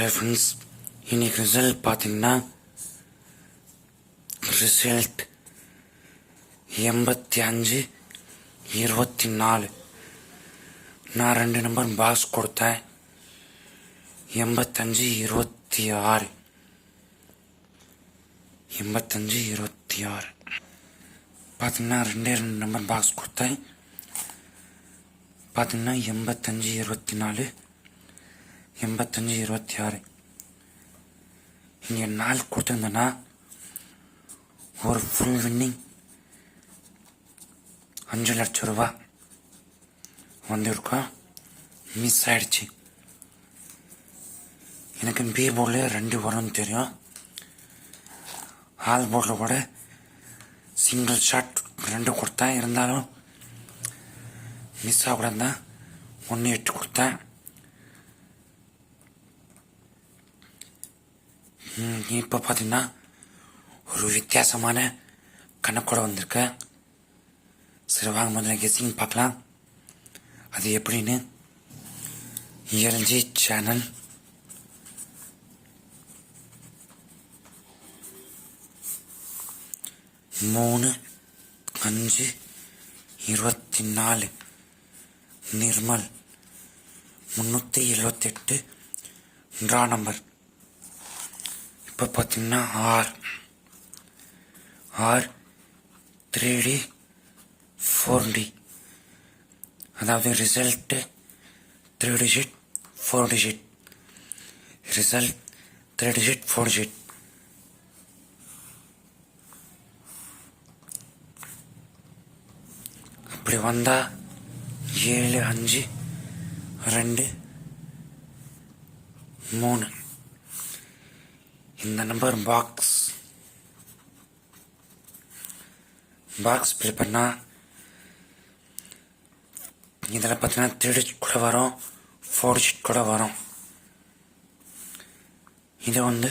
Hello friends இன்னைக்கு result பார்த்தீங்கன்னா result எண்பத்தி அஞ்சு இருபத்தி நாலு. நான் ரெண்டு நம்பர் பாக்ஸ் கொடுத்தேன். எண்பத்தஞ்சு இருபத்தி ஆறு. எண்பத்தஞ்சு இருபத்தி ஆறு. பார்த்தீங்கன்னா ரெண்டே ரெண்டு நம்பர் பாக்ஸ் கொடுத்தேன். பார்த்தீங்கன்னா எண்பத்தஞ்சு இருபத்தி நாலு. எண்பத்தஞ்சு இருபத்தி ஆறு இங்கே நாள் கொடுத்துருந்தேன்னா ஒரு ஃபுல் வின்னிங் அஞ்சு லட்சம் ரூபா வந்திருக்கோம் மிஸ் ஆயிடுச்சு எனக்கு பி போர்டில் ரெண்டு வரும்னு தெரியும் ஆல் போர்டில் கூட சிங்கிள் ஷாட் ரெண்டு கொடுத்தேன் இருந்தாலும் மிஸ் ஆகக்கூடாது தான் ஒன்று எட்டு கொடுத்தேன் இப்போ பார்த்தீங்கன்னா ஒரு வித்தியாசமான கணக்கோட வந்திருக்கேன் சரி வாங்க முதல்ல கெஸ்ஸிங் பார்க்கலாம். அது எப்படின்னு எல்ஜி சேனல் மூணு அஞ்சு இருபத்தி நாலு. நிர்மல் முந்நூற்றி எழுபத்தெட்டு ட்ரா நம்பர் இப்போ பார்த்தீங்கன்னா R. R three D four D அதாவது result three digit four digit result three digit four digit அப்படி வந்தா ஏழு அஞ்சு ரெண்டு மூணு. இந்த நம்பர் பாக்ஸ் பாக்ஸ் ப்ளே பண்ணால் இதில் பார்த்தீங்கன்னா த்ரீ டிஜிட் கூட வரும் ஃபோர் டிஜிட் கூட வரும். இதை வந்து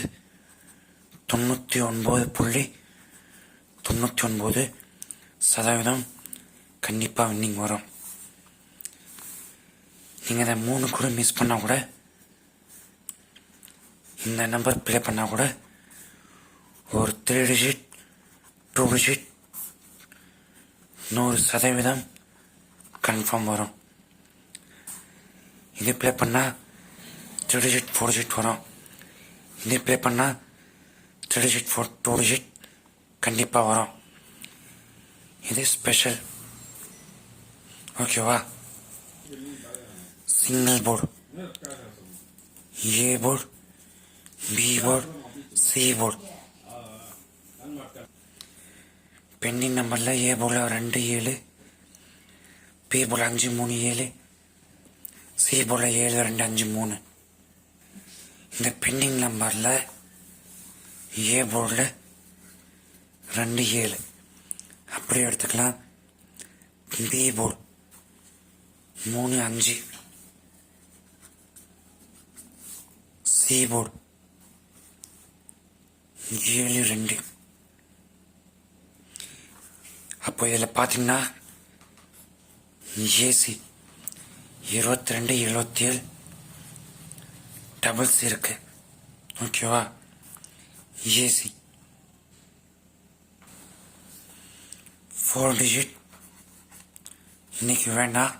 தொண்ணூற்றி ஒன்பது புள்ளி தொண்ணூற்றி ஒன்பது சதவீதம் கண்டிப்பாக வின்னிங் வரும். நீங்கள் இதை மூணு கூட மிஸ் பண்ணால் கூட இந்த நம்பர் ப்ளே பண்ணால் கூட ஒரு த்ரீ டிஜிட் டூ டிஜிட் நூறு சதவீதம் கன்ஃபார்ம் வரும். இது ப்ளே பண்ணால் த்ரீ டிஜிட் ஃபோர் டிஜிட் வரும். இது ப்ளே பண்ணால் three digit four two digit கண்டிப்பாக வரும். இது ஸ்பெஷல் ஓகேவா single board A board B board C board pending நம்பரில் ஏ போர்டில் ரெண்டு ஏழு பி போல அஞ்சு மூணு ஏழு சி போர்டில் ஏழு ரெண்டு அஞ்சு மூணு. இந்த பெண்டிங் நம்பரில் ஏ போர்டில் ரெண்டு ஏழு. அப்படியே எடுத்துக்கலாம். பி போர்டு மூணு அஞ்சு சி போர்டு ஏழு ரெண்டு அப்போ இதில் பார்த்தீங்கன்னா ஏசி இருபத்தி ரெண்டு எழுபத்தி ஏழு டபுள்ஸ் இருக்கு. ஓகேவா? ஏசி ஃபோர் டிஜிட் இன்னைக்கு வேண்டாம்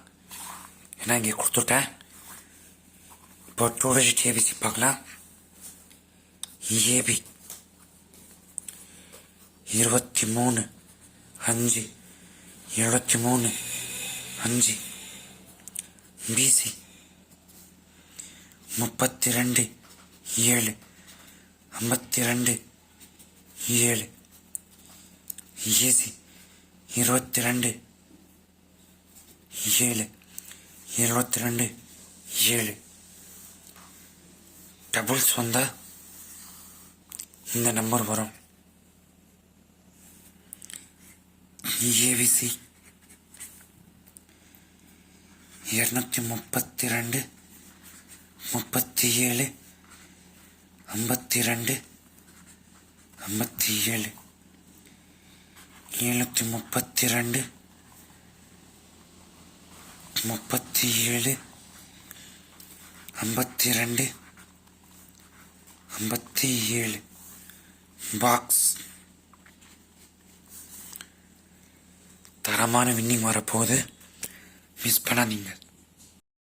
ஏன்னா இங்கே கொடுத்துட்டேன். இப்போ டூ டிஜிட் ஏபிசி பார்க்கலாம். ஏபி இருபத்தி மூணு அஞ்சு. எழுபத்தி மூணு அஞ்சு. பிசி. முப்பத்தி ரெண்டு ஏழு. ஐம்பத்தி ரெண்டு ஏழு. ஏசி. இருபத்தி ரெண்டு ஏழு. இருபத்தி ரெண்டு ஏழு. டபுள்ஸ் வந்தா இந்த நம்பர் வரும். ஏவிசி இரநூத்தி முப்பத்தி ரெண்டு முப்பத்தி ஏழு ஐம்பத்தி ரெண்டு ஐம்பத்தி ஏழு எழுநூற்றி முப்பத்தி ரெண்டு முப்பத்தி ஏழு ஐம்பத்தி ரெண்டு ஐம்பத்தி ஏழு பாக்ஸ். தரமான வின்னிங் வரப்போகுது. மிஸ் பண்ணாதீங்க.